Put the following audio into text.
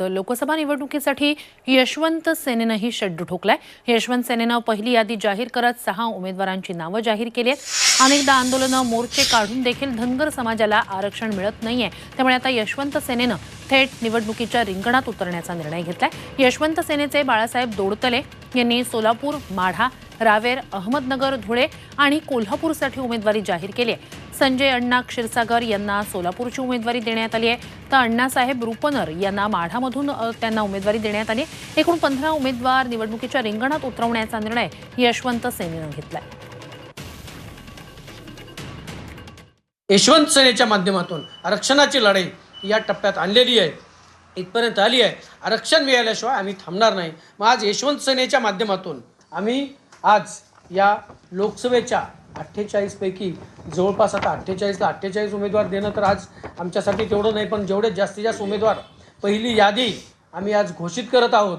तर लोकसभा निवडणुकीसाठी यशवंत सेनेनंही शड्डू ठोकलाय. यशवंत सेनेनं पहिली यादी जाहीर करत सहा उमेदवारांची नावं जाहीर केली आहेत अनेकदा आंदोलनं मोर्चे काढून देखील धनगर समाजाला आरक्षण मिळत नाहीये. त्यामुळे आता यशवंत सेनेनं थेट निवडणुकीच्या रिंगणात उतरण्याचा निर्णय घेतलाय. यशवंत सेनेचे बाळासाहेब दोडतले यांनी सोलापूर माढा रावेर अहमदनगर धुळे आणि कोल्हापूरसाठी उमेदवारी जाहीर केली आहे. संजय अण्णा क्षीरसागर यांना सोलापूरची उमेदवारी देण्यात आली आहे. तर अण्णासाहेब रुपनर यांना माढामधून त्यांना उमेदवारी देण्यात आली एकूण पंधरा उमेदवार निवडणुकीच्या रिंगणात उतरवण्याचा निर्णय यशवंत सेनेनं घेतलाय. यशवंत सेनेच्या माध्यमातून आरक्षणाची लढाई या टप्प्यात आणलेली आहे. इथपर्यंत आली आहे. आरक्षण मिळाल्याशिवाय आम्ही थांबणार नाही. मग आज यशवंत सेनेच्या माध्यमातून आम्ही आज या लोकसभेच्या अठ्ठेचाळीसपैकी जवळपास आता अठ्ठेचाळीसला अठ्ठेचाळीस उमेदवार देणं तर आज आमच्यासाठी तेवढं नाही पण जेवढे जास्तीत जास्त उमेदवार पहिली यादी आम्ही आज घोषित करत आहोत.